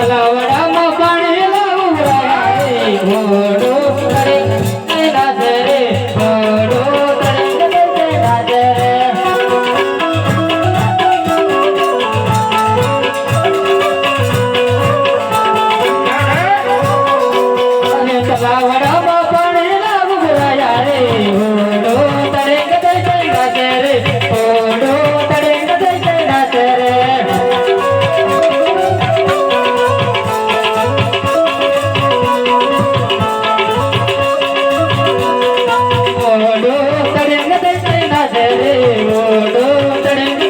तलावा கடங்க